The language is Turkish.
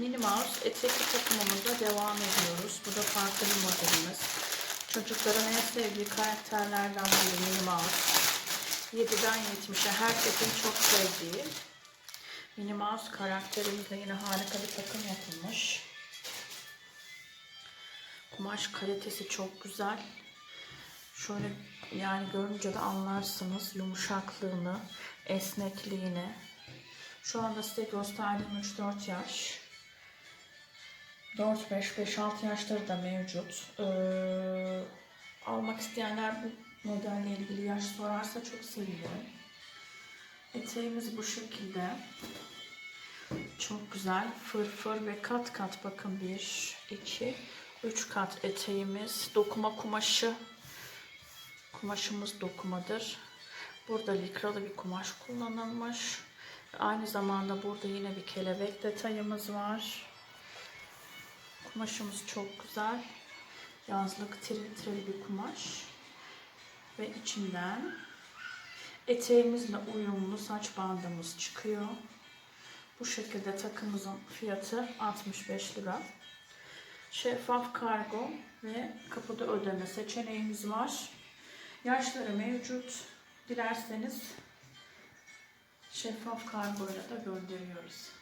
Minnie Mouse etekli takımımızla devam ediyoruz. Bu da farklı bir modelimiz. Çocukların en sevdiği karakterlerden biri Minnie Mouse. 7'den 70'e herkesin çok sevdiği Minnie Mouse karakterimizle yine harika bir takım yapılmış. Kumaş kalitesi çok güzel. Şöyle yani görünce de anlarsınız yumuşaklığını, esnekliğini. Şu anda size gösterdiğim 3-4 yaş. 4-5-5-6 yaşları da mevcut. Ee, almak isteyenler bu modelle ilgili yaş sorarsa çok sevinirim. Eteğimiz bu şekilde. Çok güzel. Fırfır ve kat kat bakın 1, 2, 3 kat eteğimiz. Dokuma kumaşı. Kumaşımız dokumadır. Burada likralı bir kumaş kullanılmış. Aynı zamanda burada yine bir kelebek detayımız var. Kumaşımız çok güzel. Yazlık tril tril bir kumaş. Ve içinden eteğimizle uyumlu saç bandımız çıkıyor. Bu şekilde takımızın fiyatı 65 lira. Şeffaf kargo ve kapıda ödeme seçeneğimiz var. Yaşları mevcut. Dilerseniz şeffaf kargoyla da gönderiyoruz.